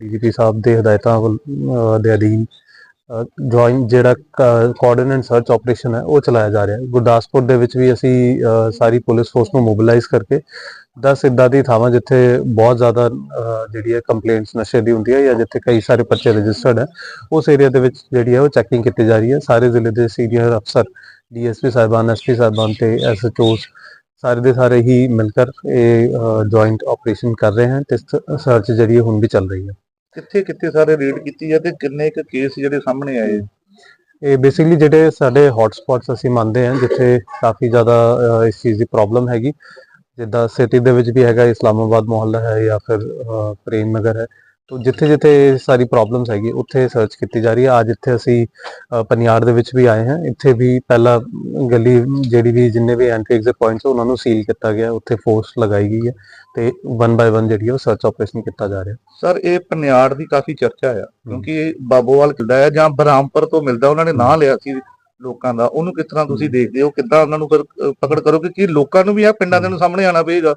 DGP ਸਾਹਿਬ ਦੇ ਹਦਾਇਤਾਂ ਵੱਲ- ਦੇ ਅਧੀਨ ਜੁਆਇੰਟ ਜਿਹੜਾ ਕੋਆਰਡੀਨੇਟ ਸਰਚ ਆਪਰੇਸ਼ਨ ਹੈ, ਉਹ ਚਲਾਇਆ ਜਾ ਰਿਹਾ ਹੈ। ਗੁਰਦਾਸਪੁਰ ਦੇ ਵਿੱਚ ਵੀ ਅਸੀਂ ਸਾਰੀ ਪੁਲਿਸ ਫੋਰਸ ਨੂੰ ਮੋਬਿਲਾਈਜ਼ ਕਰਕੇ 10 ਇੱਦਾਂ ਦੀ ਥਾਵਾਂ ਜਿੱਥੇ ਬਹੁਤ ਜ਼ਿਆਦਾ ਜਿਹੜੀ ਹੈ ਕੰਪਲੇਂਟਸ ਨਸ਼ੇ ਦੀ ਹੁੰਦੀ ਹੈ ਜਾਂ ਜਿੱਥੇ ਕਈ ਸਾਰੇ ਪਰਚੇ ਰਜਿਸਟਰਡ ਹੈ, ਉਸ ਏਰੀਆ ਦੇ ਵਿੱਚ ਜਿਹੜੀ ਹੈ ਉਹ ਚੈਕਿੰਗ ਕੀਤੀ ਜਾ ਰਹੀ ਹੈ। ਸਾਰੇ ਜ਼ਿਲ੍ਹੇ ਦੇ ਸੀਨੀਅਰ ਅਫਸਰ, ਡੀਐਸਪੀ ਸਾਹਿਬਾਨ, ਐਸਪੀ ਸਾਹਿਬਾਨ ਤੇ ਐਸਐਚਓਸ ਸਾਰੇ ਦੇ ਸਾਰੇ ਹੀ ਮਿਲ ਕਰ ਇਹ ਜੁਆਇੰਟ ਆਪਰੇਸ਼ਨ ਕਰ ਰਹੇ ਹਨ ਤੇ ਸਰਚ ਜਿਹੜੀ ਹੁਣ ਵੀ ਚੱਲ ਰਹੀ ਹੈ। ਕਿੱਥੇ ਕਿੱਥੇ ਸਾਰੇ ਰੇਡ ਕੀਤੀ ਹੈ ਤੇ ਕਿੰਨੇ ਕੁ ਕੇਸ ਜਿਹੜੇ ਸਾਹਮਣੇ ਆਏ ਇਹ ਬੇਸਿਕਲੀ ਜਿਹੜੇ ਸਾਡੇ ਹੌਟ ਅਸੀਂ ਮੰਨਦੇ ਹਾਂ, ਜਿੱਥੇ ਕਾਫੀ ਜ਼ਿਆਦਾ ਇਸ ਚੀਜ਼ ਦੀ ਪ੍ਰੋਬਲਮ ਹੈਗੀ, ਜਿੱਦਾਂ ਸਿਟੀ ਦੇ ਵਿੱਚ ਵੀ ਹੈਗਾ ਇਸਲਾਮਾਬਾਦ ਮੁਹੱਲਾ ਹੈ ਜਾਂ ਫਿਰ ਪ੍ਰੇਮ ਨਗਰ ਹੈ ਤੋ ਜਿੱਥੇ ਜਿੱਥੇ ਸਾਰੀ ਪ੍ਰੋਬਲਮਸ ਹੈਗੀ, ਉੱਥੇ ਸਰਚ ਕੀਤੀ ਜਾ ਰਹੀ ਹੈ। ਅੱਜ ਇੱਥੇ ਅਸੀਂ ਪਨਿਆੜ ਦੇ ਵਿੱਚ ਵੀ ਆਏ ਹਾਂ। ਇੱਥੇ ਵੀ ਪਹਿਲਾ ਗਲੀ ਜਿਹੜੀ ਵੀ ਜਿੰਨੇ ਵੀ ਐਂਟਰੀ ਐਗਜ਼ਿਟ ਪੁਆਇੰਟਸ ਉਹਨਾਂ ਨੂੰ ਸੀਲ ਕੀਤਾ ਗਿਆ। ਉੱਥੇ ਫੋਰਸ ਲਗਾਈ ਗਈ ਹੈ ਤੇ ਵਨ ਬਾਏ ਵਨ ਜਿਹੜੀ ਉਹ ਸਰਚ ਆਪਰੇਸ਼ਨ ਕੀਤਾ ਜਾ ਰਿਹਾ। ਸਰ, ਇਹ ਪਨਿਆੜ ਦੀ ਕਾਫੀ ਚਰਚਾ ਆ, ਕਿਉਂਕਿ ਇਹ ਬਾਬੋਵਾਲ ਕਿਲਦਾ ਹੈ ਜਾਂ ਬਰਾਮਪੁਰ ਤੋਂ ਮਿਲਦਾ, ਉਹਨਾਂ ਨੇ ਨਾਂ ਲਿਆ ਸੀ ਲੋਕਾਂ ਦਾ। ਉਹਨੂੰ ਕਿਸ ਤਰ੍ਹਾਂ ਤੁਸੀਂ ਦੇਖਦੇ ਹੋ? ਕਿੱਦਾਂ ਉਹਨਾਂ ਨੂੰ ਫਿਰ ਪਕੜ ਕਰੋਗੇ ਕਿ ਲੋਕਾਂ ਨੂੰ ਵੀ ਆ ਪਿੰਡਾਂ ਦੇ ਨੂੰ ਸਾਹਮਣੇ ਆਣਾ ਪਏਗਾ?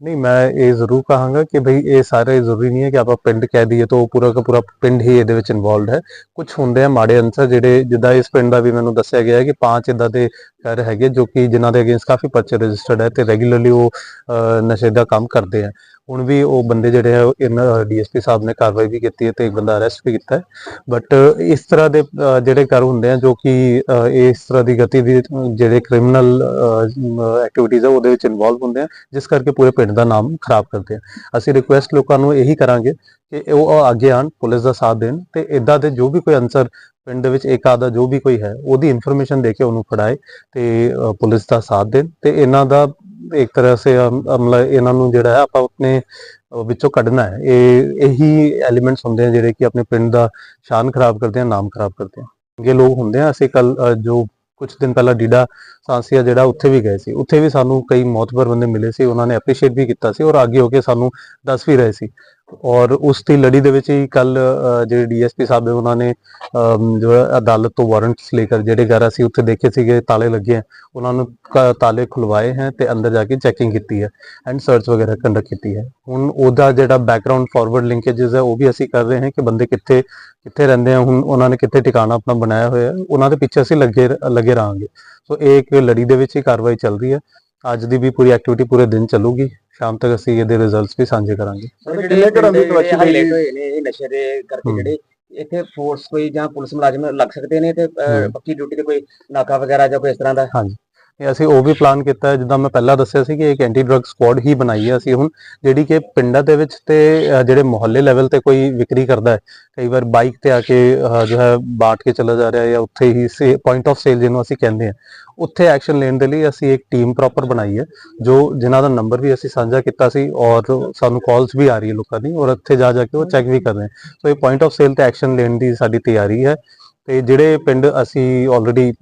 ਨਹੀਂ ਮੈਂ ਇਹ ਜ਼ਰੂਰ ਕਹਾਂਗਾ ਕਿ ਭਈ ਇਹ ਸਾਰੇ ਜ਼ਰੂਰੀ ਨਹੀਂ ਹੈ ਕਿ ਆਪਾਂ ਪਿੰਡ ਕਹਿ ਦਈਏ ਤਾਂ ਉਹ ਪੂਰਾ ਦਾ ਪੂਰਾ ਪਿੰਡ ਹੀ ਇਹਦੇ ਵਿੱਚ ਇਨਵੋਲਡ ਹੈ। ਕੁਝ ਹੁੰਦੇ ਆ ਮਾੜੇ ਅੰਸਰ ਜਿਹੜੇ ਜਿੱਦਾਂ ਇਸ ਪਿੰਡ ਦਾ ਵੀ ਮੈਨੂੰ ਦੱਸਿਆ ਗਿਆ ਹੈ ਕਿ ਪੰਜ ਇਦਾਂ ਦੇ ਘਰ ਹੈਗੇ ਜੋ ਕਿ ਜਿਨ੍ਹਾਂ ਦੇ ਅਗੇਂਸਟ ਕਾਫੀ ਪਰਚੇ ਰਜਿਸਟਰਡ ਹੈ ਤੇ ਰੈਗੂਲਰਲੀ ਉਹ ਅਹ, ਨਸ਼ੇ ਦਾ ਕੰਮ ਕਰਦੇ ਆ। ਹੁਣ ਵੀ ਉਹ ਬੰਦੇ ਜਿਹੜੇ ਆ ਇਹਨਾਂ ਡੀਐਸਪੀ ਸਾਹਿਬ ਨੇ ਕਾਰਵਾਈ ਵੀ ਕੀਤੀ ਹੈ ਤੇ ਇੱਕ ਬੰਦਾ ਅਰੈਸਟ ਵੀ ਕੀਤਾ ਹੈ। ਬਟ ਇਸ ਤਰ੍ਹਾਂ ਦੇ ਜਿਹੜੇ ਕਰ ਹੁੰਦੇ ਆ ਜੋ ਕਿ ਅਹ, ਇਸ ਤਰ੍ਹਾਂ ਦੀ ਗਤੀ ਦੀ ਜਿਹੜੇ ਕ੍ਰਿਮੀਨਲ ਐਕਟੀਵਿਟੀਜ਼ ਆ ਉਹਦੇ ਵਿੱਚ ਇਨਵੋਲਵ ਹੁੰਦੇ ਆ ਜਿਸ ਕਰਕੇ ਪੂਰੇ ਪਿੰਡ ਦਾ ਨਾਮ ਖਰਾਬ ਕਰਦੇ ਆ ਅਸੀਂ ਰਿਕੁਐਸਟ ਲੋਕਾਂ ਨੂੰ ਇਹੀ ਕਰਾਂਗੇ ਕਿ ਉਹ ਅੱਗੇ ਆਣ ਪੁਲਿਸ ਦਾ ਸਾਥ ਦੇਣ ਤੇ ਇਦਾਂ ਦੇ ਜੋ ਵੀ ਕੋਈ ਅਨਸਰ ਪਿੰਡ ਦੇ ਵਿੱਚ ਇੱਕ ਆਦਾ ਜੋ ਵੀ ਕੋਈ ਹੈ ਉਹਦੀ ਇਨਫੋਰਮੇਸ਼ਨ ਦੇ ਕੇ ਉਹਨੂੰ ਫੜਾਏ ਤੇ ਪੁਲਿਸ ਦਾ ਸਾਥ ਦੇਣ ਤੇ ਇਹਨਾਂ ਦਾ ਇੱਕ ਤਰ੍ਹਾਂ ਸੇ ਅਮਲਾ ਇਹਨਾਂ ਨੂੰ ਜਿਹੜਾ ਹੈ ਆਪਾਂ ਆਪਣੇ ਵਿੱਚੋਂ ਕੱਢਣਾ ਹੈ। ਇਹ, ਇਹੀ ਐਲੀਮੈਂਟਸ ਹੁੰਦੇ ਆ ਜਿਹੜੇ ਕਿ ਆਪਣੇ ਪਿੰਡ ਦਾ ਸ਼ਾਨ ਖਰਾਬ ਕਰਦੇ ਆ, ਨਾਮ ਖਰਾਬ ਕਰਦੇ ਆ। ਇਹ ਲੋਕ ਹੁੰਦੇ ਆ, ਅਸੀਂ ਕੱਲ ਜੋ ਕੁਝ ਦਿਨ ਪਹਿਲਾਂ ਡੀਡਾ ਸਾਂਸੀਆ ਜਿਹੜਾ ਉੱਥੇ ਵੀ ਗਏ ਸੀ, ਉੱਥੇ ਵੀ ਸਾਨੂੰ ਕਈ ਮੌਤਬਰ ਬੰਦੇ ਮਿਲੇ ਸੀ, ਉਹਨਾਂ ਨੇ ਐਪਰੀਸ਼ੀਏਟ ਵੀ ਕੀਤਾ ਸੀ ਔਰ ਅੱਗੇ ਹੋ ਕੇ ਸਾਨੂੰ ਦੱਸ ਵੀ ਰਹੇ ਸੀ। ਔਰ ਉਸ ਦੀ ਲੜੀ ਦੇ ਵਿੱਚ ਹੀ ਕੱਲ ਜਿਹੜੇ ਡੀਐਸਪੀ ਸਾਹਿਬ ਨੇ ਉਹਨਾਂ ਨੇ ਅਮ, ਜੋ ਅਦਾਲਤ ਤੋਂ ਵਾਰੰਟਸ ਲੈ ਲੇਕਰ ਜਿਹੜੇ ਘਰ ਅਸੀਂ ਉੱਥੇ ਦੇਖੇ ਸੀਗੇ ਤਾਲੇ ਲੱਗੇ ਹੈ ਉਹਨਾਂ ਨੂੰ ਤਾਲੇ ਖੁਲਵਾਏ ਹੈ ਤੇ ਅੰਦਰ ਜਾ ਕੇ ਚੈਕਿੰਗ ਕੀਤੀ ਹੈ ਐਂਡ ਸਰਚ ਵਗੈਰਾ ਕੰਡਕਟ ਕੀਤੀ ਹੈ। ਹੁਣ ਉਹਦਾ ਜਿਹੜਾ ਬੈਕਗ੍ਰਾਉਂਡ ਫਾਰਵਰਡ ਲਿੰਕੇजेस ਹੈ ਉਹ ਵੀ ਅਸੀਂ ਕਰ ਰਹੇ ਹਾਂ ਕਿ ਬੰਦੇ ਕਿੱਥੇ ਕਿੱਥੇ ਰਹਿੰਦੇ ਆ ਹੁਣ ਉਹਨਾਂ ਨੇ ਕਿੱਥੇ ਟਿਕਾਣਾ ਆਪਣਾ ਬਣਾਇਆ ਹੋਇਆ ਉਹਨਾਂ ਦੇ ਪਿੱਛੇ ਅਸੀਂ ਲੱਗੇ ਲੱਗੇ ਰਹਾਂਗੇ। ਸੋ ਇਹ ਇੱਕ ਲੜੀ ਦੇ ਵਿੱਚ ਹੀ ਕਾਰਵਾਈ ਚੱਲ ਰਹੀ ਹੈ। ਅੱਜ ਦੀ ਵੀ ਪੂਰੀ ਐਕਟੀਵਿਟੀ ਪੂਰੇ ਦਿਨ ਚੱਲੂਗੀ। ਸ਼ਾਮ ਤੱਕ ਅਸੀਂ ਇਹਦੇ ਰਿਜ਼ਲਟਸ ਵੀ ਸਾਂਝੇ ਕਰਾਂਗੇ ਜਿਹੜੇ ਘਰਾਂ ਦੀ ਤਲਾਸ਼ੀ ਲਈ ਹਾਈਲਾਈਟ ਹੋਏ ਨੇ ਇਹ ਨਸ਼ੇ ਦੇ ਕਰਕੇ। ਜਿਹੜੇ ਇੱਥੇ ਫੋਰਸ ਕੋਈ ਜਾਂ ਪੁਲਿਸ ਮੁਲਾਜ਼ਮ ਲੱਗ ਸਕਦੇ ਨੇ ਤੇ। ਪੱਕੀ ਡਿਊਟੀ ਤੇ ਕੋਈ ਨਾਕਾ ਵਗੈਰਾ ਜਾਂ ਕੋਈ ਇਸ ਤਰ੍ਹਾਂ ਦਾ ਇਹ ਅਸੀਂ ਉਹ ਵੀ ਪਲਾਨ ਕੀਤਾ ਹੈ, ਜਿੱਦਾਂ ਮੈਂ ਪਹਿਲਾਂ ਦੱਸਿਆ ਸੀ ਕਿ ਇੱਕ ਐਂਟੀ ਡਰੱਗ ਸਕੁਆਡ ਹੀ ਬਣਾਈ ਹੈ ਅਸੀਂ ਹੁਣ, ਜਿਹੜੀ ਕਿ ਪਿੰਡਾਂ ਦੇ ਵਿੱਚ ਤੇ ਜਿਹੜੇ ਮੁਹੱਲੇ ਲੈਵਲ ਤੇ ਕੋਈ ਵਿਕਰੀ ਕਰਦਾ ਹੈ, ਕਈ ਵਾਰ ਬਾਈਕ ਤੇ ਆ ਕੇ ਜੋ ਹੈ ਬਾਟ ਕੇ ਚਲਾ ਜਾ ਰਿਹਾ ਹੈ ਜਾਂ ਉੱਥੇ ਹੀ ਸੇ ਪੁਆਇੰਟ ਆਫ ਸੇਲ ਜਿਹਨੂੰ ਅਸੀਂ ਕਹਿੰਦੇ ਹਾਂ, ਉੱਥੇ ਐਕਸ਼ਨ ਲੈਣ ਦੇ ਲਈ ਅਸੀਂ ਇੱਕ ਟੀਮ ਪ੍ਰੋਪਰ ਬਣਾਈ ਹੈ, ਜੋ ਜਿਨ੍ਹਾਂ ਦਾ ਨੰਬਰ ਵੀ ਅਸੀਂ ਸਾਂਝਾ ਕੀਤਾ ਸੀ ਔਰ ਸਾਨੂੰ ਕਾਲਸ ਵੀ ਆ ਰਹੀ ਹੈ ਲੋਕਾਂ ਦੀ, ਔਰ ਇੱਥੇ ਜਾ ਜਾ ਕੇ ਉਹ ਚੈੱਕ ਵੀ ਕਰ ਰਹੇ ਸੋ ਇਹ ਪੁਆਇੰਟ ਆਫ ਸੇਲ ਤੇ ਐਕਸ਼ਨ ਲੈਣ ਦੀ ਸਾਡੀ ਤਿਆਰੀ ਹੈ ਤੇ ਜਿਹੜੇ ਪਿੰਡ ਅਸੀਂ ਆਲਰੇਡੀ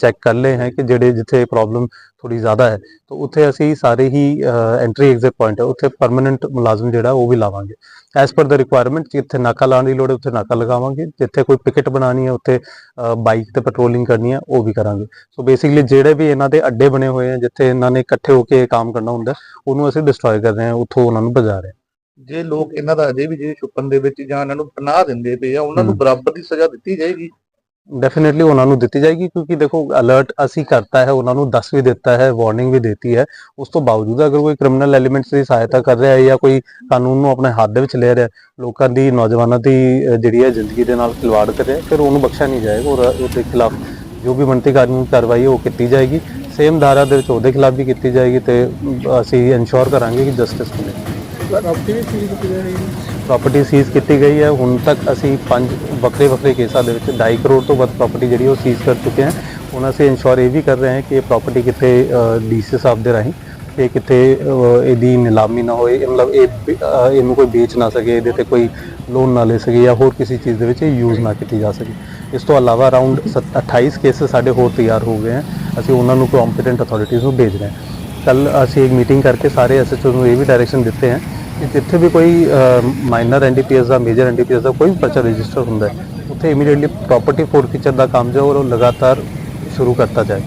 ਚੈੱਕ ਕਰ ਲਏ ਹੈ ਕਿ ਜਿਹੜੇ ਜਿੱਥੇ ਪ੍ਰੋਬਲਮ ਥੋੜੀ ਜ਼ਿਆਦਾ ਹੈ, ਤਾਂ ਉੱਥੇ ਅਸੀਂ ਸਾਰੇ ਹੀ ਐਂਟਰੀ ਐਗਜ਼ਿਟ ਪੁਆਇੰਟ ਹੈ, ਉੱਥੇ ਪਰਮਨੈਂਟ ਮੁਲਾਜ਼ਮ ਜਿਹੜਾ ਉਹ ਵੀ ਲਾਵਾਂਗੇ। ਐਸ ਪਰ ਦਾ ਰਿਕੁਆਇਰਮੈਂਟ ਜਿੱਥੇ ਨਾਕਾ ਲਾਉਣ ਦੀ ਲੋੜ ਹੈ, ਉੱਥੇ ਨਾਕਾ ਲਗਾਵਾਂਗੇ। ਜਿੱਥੇ ਕੋਈ ਪਿਕਟ ਬਣਾਉਣੀ ਹੈ, ਉੱਥੇ ਬਾਈਕ ਤੇ ਪੈਟਰੋਲਿੰਗ ਕਰਨੀ ਹੈ, ਉਹ ਵੀ ਕਰਾਂਗੇ। ਸੋ ਬੇਸਿਕਲੀ ਜਿਹੜੇ ਵੀ ਇਹਨਾਂ ਦੇ ਅੱਡੇ ਬਣੇ ਹੋਏ ਆ ਜਿੱਥੇ ਇਹਨਾਂ ਨੇ ਇਕੱਠੇ ਹੋ ਕੇ ਕੰਮ ਕਰਨਾ ਹੁੰਦਾ, ਉਹਨੂੰ ਅਸੀਂ ਡਿਸਟਰੋਏ ਕਰ ਰਹੇ ਹਾਂ, ਉੱਥੋਂ ਉਹਨਾਂ ਨੂੰ ਭਜਾ ਰਹੇ ਹਾਂ। ਜੇ ਲੋਕ ਇਹਨਾਂ ਦਾ ਅਜੇ ਵੀ ਜੇ ਛੁਪਣ ਦੇ ਵਿੱਚ ਜਾਂ ਇਹਨਾਂ ਨੂੰ ਪਨਾਹ ਦਿੰਦੇ ਪਏ ਆ ਉਹਨਾਂ ਨੂੰ। ਬਰਾਬਰ ਦੀ ਸਜ਼ਾ ਦਿੱਤੀ ਜਾਏਗੀ। ਡੈਫੀਨਿਟਲੀ ਉਹਨਾਂ ਨੂੰ ਦਿੱਤੀ ਜਾਏਗੀ ਕਿਉਂਕਿ ਦੇਖੋ ਅਲਰਟ ਅਸੀਂ ਕਰਤਾ ਹੈ ਉਹਨਾਂ ਨੂੰ ਦੱਸ ਵੀ ਦਿੱਤਾ ਹੈ ਵਾਰਨਿੰਗ ਵੀ ਦਿੱਤੀ ਹੈ। ਉਸ ਤੋਂ ਬਾਵਜੂਦ ਅਗਰ ਕੋਈ ਕ੍ਰਿਮੀਨਲ ਐਲੀਮੈਂਟਸ ਦੀ ਸਹਾਇਤਾ ਕਰ ਰਿਹਾ ਹੈ ਜਾਂ ਕੋਈ ਕਾਨੂੰਨ ਨੂੰ ਆਪਣੇ ਹੱਥ ਦੇ ਵਿੱਚ ਲੈ ਰਿਹਾ ਲੋਕਾਂ ਦੀ ਨੌਜਵਾਨਾਂ ਦੀ ਜਿਹੜੀ ਹੈ ਜ਼ਿੰਦਗੀ ਦੇ ਨਾਲ ਖਿਲਵਾੜ ਕਰ ਰਿਹਾ ਫਿਰ ਉਹਨੂੰ ਬਖਸ਼ਿਆ ਨਹੀਂ ਜਾਏਗਾ ਔਰ ਉਹਦੇ ਖਿਲਾਫ ਜੋ ਵੀ ਬਣਤੀ ਕਾਨੂੰਨੀ ਕਾਰਵਾਈ ਉਹ ਕੀਤੀ ਜਾਏਗੀ। ਸੇਮ ਧਾਰਾ ਦੇ ਵਿੱਚ ਉਹਦੇ ਖਿਲਾਫ ਵੀ ਕੀਤੀ ਜਾਏਗੀ ਤੇ ਅਸੀਂ ਇਨਸ਼ੋਰ ਕਰਾਂਗੇ ਕਿ ਜਸਟਿਸ ਮਿਲੇ ਪ੍ਰਾਪਰਟੀ ਵੀ ਸੀਜ਼ ਕੀਤੀ ਜਾ ਰਹੀ ਹੈ ਪ੍ਰਾਪਰਟੀ ਸੀਜ਼ ਕੀਤੀ ਗਈ ਹੈ। ਹੁਣ ਤੱਕ ਅਸੀਂ ਪੰਜ ਵੱਖਰੇ ਵੱਖਰੇ ਕੇਸਾਂ ਦੇ ਵਿੱਚ 2.5 ਕਰੋੜ ਤੋਂ ਵੱਧ ਪ੍ਰਾਪਰਟੀ ਜਿਹੜੀ ਉਹ ਸੀਜ਼ ਕਰ ਚੁੱਕੇ ਹਾਂ। ਹੁਣ ਅਸੀਂ ਇਨਸ਼ੋਰ ਇਹ ਵੀ ਕਰ ਰਹੇ ਹਾਂ ਕਿ ਇਹ ਪ੍ਰਾਪਰਟੀ ਕਿਤੇ ਡੀਸੀ ਸਾਹਿਬ ਦੇ ਰਾਹੀਂ ਇਹ ਕਿਤੇ ਇਹਦੀ ਨਿਲਾਮੀ ਨਾ ਹੋਏ। ਮਤਲਬ ਇਹ ਅਹ, ਇਹਨੂੰ ਕੋਈ ਵੇਚ ਨਾ ਸਕੇ ਇਹਦੇ ਤੇ ਕੋਈ ਲੋਨ ਨਾ ਲੈ ਸਕੇ ਜਾਂ ਹੋਰ ਕਿਸੇ ਚੀਜ਼ ਦੇ ਵਿੱਚ ਇਹ ਯੂਜ਼ ਨਾ ਕੀਤੀ ਜਾ ਸਕੇ। ਇਸ ਤੋਂ ਇਲਾਵਾ ਅਰਾਊਂਡ 28 ਕੇसेस ਸਾਡੇ ਹੋਰ ਤਿਆਰ ਹੋ ਗਏ ਹਨ ਅਸੀਂ ਉਹਨਾਂ ਨੂੰ ਕੰਪੀਟੈਂਟ ਅਥਾਰਟੀਜ਼ ਨੂੰ ਭੇਜ ਰਹੇ ਹਾਂ। ਕੱਲ ਅਸੀਂ ਇੱਕ ਮੀਟਿੰਗ ਕਰਕੇ ਸਾਰੇ ਐਸਐਚਓ ਨੂੰ ਇਹ ਵੀ ਡਾਇਰੈਕਸ਼ਨ ਦਿੱਤੇ ਹਨ ਕਿ ਜਿੱਥੇ ਵੀ ਕੋਈ ਮਾਈਨਰ ਐਨਡੀਪੀਐਸ ਦਾ ਮੇਜਰ ਐਨਡੀਪੀਐਸ ਦਾ ਕੋਈ ਵੀ ਪਰਚਾ ਰਜਿਸਟਰ ਹੁੰਦਾ ਹੈ, ਉੱਥੇ ਇਮੀਡੀਏਟਲੀ ਪ੍ਰਾਪਰਟੀ ਫੋਰਫੀਚਰ ਦਾ ਕੰਮ ਜੋ ਹੈ ਉਹ ਲਗਾਤਾਰ ਸ਼ੁਰੂ ਕਰਤਾ ਜਾਏ।